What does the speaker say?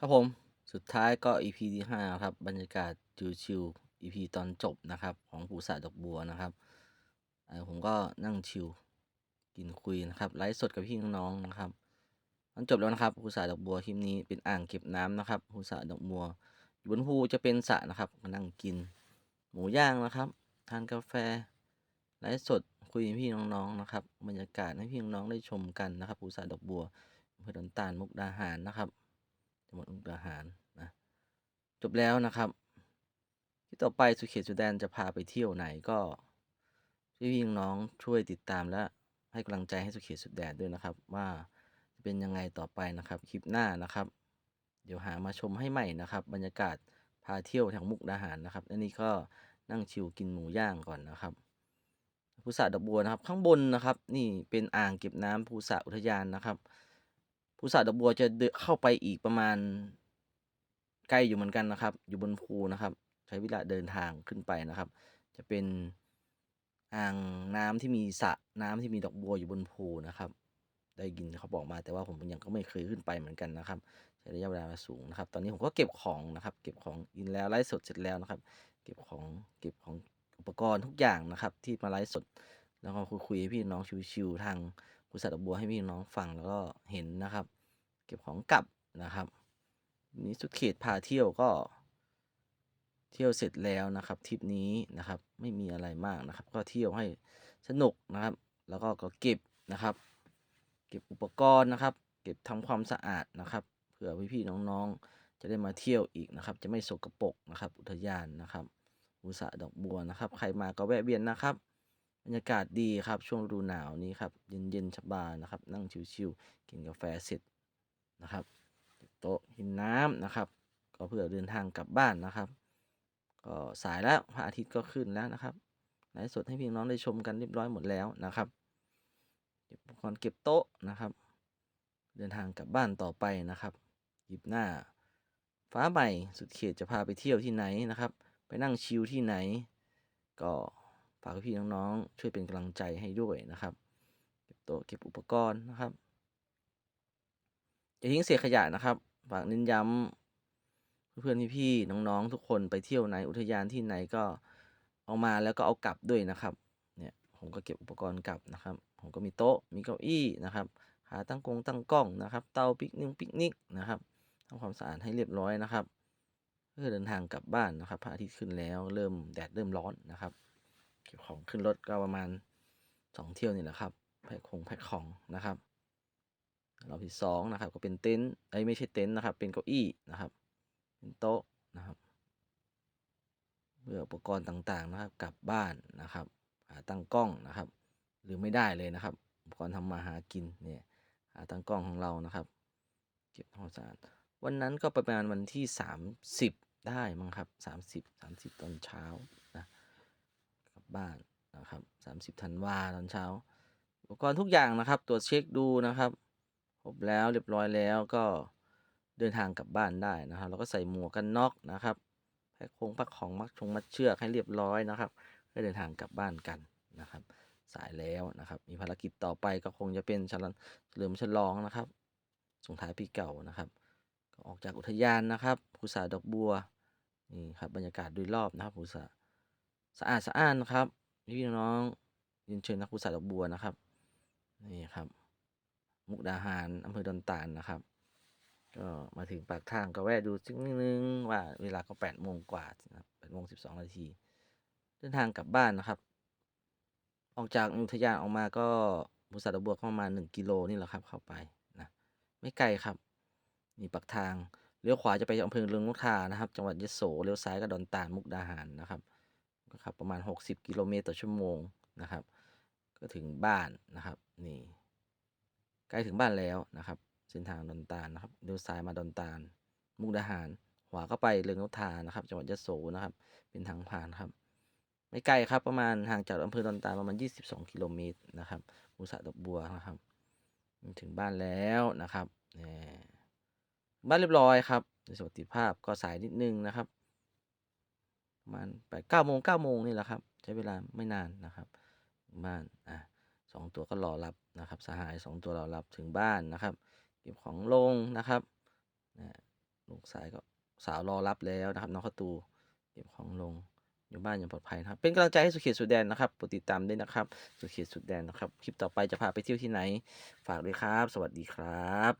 ครับผมสุดท้ายก็ EP ที่ห้าครับบรรยากาศชิลๆ EP ตอนจบนะครับ ของปูสาดอกบัวนะครับเอ่อผมก็นั่งชิลกินคุยนะครับไลฟ์สดกับพี่น้องๆนะครับตอนจบแล้วนะครับภูสาดอกบัวคลิปนี้เป็นอ่างเก็บน้ำนะครับภูสาดอกบัวบนภูจะเป็นสระนะครับมานั่งกิน หมูย่างนะครับทานกาแฟไลฟ์สดคุยกับพี่น้องๆนะครับบรรยากาศให้พี่น้องได้ชมกันนะครับภูสาดอกบัวอำเภอดอนตาลมุกดาหารนะครับ จังหวัดมุกดาหารนะจบแล้วนะครับ ที่ต่อไปสุเขตสุแดนจะพาไปเที่ยวไหนก็พี่พี่น้องช่วยติดตามและให้กำลังใจให้สุเขตสุดแดนด้วยนะครับ ว่าจะเป็นยังไงต่อไปนะครับคลิปหน้านะครับ เดี๋ยวหามาชมให้ใหม่นะครับ บรรยากาศพาเที่ยวทางมุกดาหารนะครับอันนี้ก็นั่งชิวกินหมูย่างก่อนนะครับภูสาดอกบัวนะครับ ข้างบนนะครับ นี่เป็นอ่างเก็บน้ำภูสาอุทยานนะครับ ภูสาดอกบัวจะเดินเข้าไปอีกประมาณไกล้อยู่เหมือนกันนะครับ อยู่บนภูนะครับ ใช้เวลาเดินทางขึ้นไปนะครับ จะเป็นอ่างน้ำที่มีสระน้ำที่มีดอกบัวอยู่บนภูนะครับ ได้ยินเขาบอกมาแต่ว่าผมยังก็ไม่เคยขึ้นไปเหมือนกันนะครับใช้ระยะเวลาสูงนะครับ ตอนนี้ผมก็เก็บของนะครับ เก็บของกินแล้วไลฟ์สดเสร็จแล้วนะครับ เก็บของเก็บของอุปกรณ์ทุกอย่างนะครับ ที่มาไลฟ์สด แล้วก็คุยคุยให้พี่น้องชิวๆทาง ริษัทดอกบัวให้พี่น้องฟังแล้วก็เห็นนะครับ เก็บของกลับนะครับนี้สุดเขตพาเที่ยวก็ เที่ยวเสร็จแล้วนะครับทริปนี้นะครับไม่มีอะไรมากนะครับ ก็เที่ยวให้สนุกนะครับ แล้วก็ก็เก็บนะครับ เก็บอุปกรณ์นะครับ เก็บทำความสะอาดนะครับเผื่อพี่ๆน้องๆ จะได้มาเที่ยวอีกนะครับ จะไม่สกปรกนะครับ อุทยานนะครับอุสะดอกบัวนะครับ ใครมาก็แวะเวียนนะครับ บรรยากาศดีครับช่วงฤดูหนาวนี้ครับเย็นๆสบายนะครับ นั่งชิวๆกินกาแฟเสร็จนะครับโต๊ะหินน้ำนะครับ ก็เพื่อเดินทางกลับบ้านนะครับ ก็สายแล้วพระอาทิตย์ก็ขึ้นแล้วนะครับไลฟ์สดให้พี่น้องได้ชมกันเรียบร้อยหมดแล้วนะครับเก็บอุปกรณ์เก็บโต๊ะนะครับ เดินทางกลับบ้านต่อไปนะครับ หยิบหน้า ฟ้าใหม่สุดเขตจะพาไปเที่ยวที่ไหนนะครับ ไปนั่งชิลที่ไหน ก็ากพี่น้องๆช่วยเป็นกำลังใจให้ด้วยนะครับ เก็บโต๊ะเก็บอุปกรณ์นะครับอย่าทิ้งเศษขยะนะครับฝากเน้นย้ำเพื่อนๆพี่ๆน้องๆ ทุกคนไปเที่ยวไหนอุทยานที่ไหนก็เอามาแล้วก็เอากลับด้วยนะครับเนี่ยผมก็เก็บอุปกรณ์กลับนะครับ ผมก็มีโต๊ะมีเก้าอี้นะครับหาตั้งกงตั้งกล้องนะครับ เตาปิกนิกปิกนิกนะครับทำความสะอาดให้เรียบร้อยนะครับ เพื่อเดินทางกลับบ้านนะครับพระอาทิตย์ขึ้นแล้วเริ่มแดดเริ่มร้อนนะครับ เก็บของขึ้นรถก็ประมาณสองเที่ยวนี่แหละครับแพ็คของแพ็คของนะครับรอบที่สองนะครับ ก็เป็นเต็นท์ไอ้ไม่ใช่เต็นท์นะครับ เป็นเก้าอี้นะครับ เป็นโต๊ะนะครับเพื่ออุปกรณ์ต่างๆนะครับ กลับบ้านนะครับหาตั้งกล้องนะครับ หรือไม่ได้เลยนะครับ อุปกรณ์ทำมาหากินเนี่ยหาตั้งกล้องของเรานะครับเก็บความสะอาดวันนั้นก็ประมาณวันที่สามสิบได้มั้งครับสามสิบสามสิบตอนเช้านะ บ้านนะครับสามสิบธันวาตอนเช้า อุปกรณ์ทุกอย่างนะครับ ตรวจเช็คดูนะครับครบแล้วเรียบร้อยแล้วก็เดินทางกลับบ้านได้นะครับแล้วก็ใส่หมวกกันน็อกนะครับแพ็คคงแพ็คของมัดชงมัดเชือกให้เรียบร้อยนะครับเพื่อเดินทางกลับบ้านกันนะครับ สายแล้วนะครับ มีภารกิจต่อไปก็คงจะเป็นฉลองเฉลิมฉลองนะครับส่งท้ายปีเก่านะครับออกจากอุทยานนะครับภูสาดอกบัวนี่ครับบรรยากาศโดยรอบนะครับภูสา สะอาดสะอ้านนะครับพี่น้องๆเรียนเชิญนักภูสาดอกบัวนะครับนี่ครับ มุกดาหารอำเภอดอนตาลนะครับ ก็มาถึงปากทางก็แวะดูสักนิดนึงว่าเวลาก็แปดโมงกว่าแปดโมงสิบสองนาทีเดินทางกลับบ้านนะครับ ออกจากอุทยานออกมาก็บุษาดอกบัวประมาณหนึ่งกิโลนี่แหละครับ เข้าไปนะไม่ไกลครับนี่ปากทางเลี้ยวขวาจะไปอำเภอเรืองนกทานะครับ จังหวัดยโสเลี้ยวซ้ายก็ดอนตาลมุกดาหารนะครับ ก็ขับประมาณ 60 กิโลเมตรต่อชั่วโมงนะครับ ก็ถึงบ้านนะครับนี่ใกล้ถึงบ้านแล้วนะครับเส้นทางดอนตาลนะครับเลี้ยวซ้ายมาดอนตาล มุกดาหารขวาก็ไปเรืองนกทานะครับ จังหวัดยะโสนะครับ เป็นทางผ่านครับ ไม่ไกลครับประมาณห่างจากอำเภอดอนตาลประมาณ 22 กิโลเมตรนะครับมูสะดอกบัวนะครับถึงบ้านแล้วนะครับบ้านเรียบร้อยครับในสวัสดิภาพก็สายนิดนึงนะครับ มาณแปดเก้าโมงเก้าโมงนี่แหละครับ ใช้เวลาไม่นานนะครับบ้านอะสองตัวก็รอรับนะครับ สหายสองตัวรอรับถึงบ้านนะครับ เก็บของลงนะครับนะลงสายก็สาวรอรับแล้วนะครับน้องข้าตูเก็บของลงอยู่บ้านอย่างปลอดภัยนะครับ เป็นกำลังใจให้สุขตสุดแดนนะครับโปรดติดตามด้วยนะครับ สุขตสุดแดนนะครับ คลิปต่อไปจะพาไปเที่ยวที่ไหน ฝากด้วยครับ สวัสดีครับ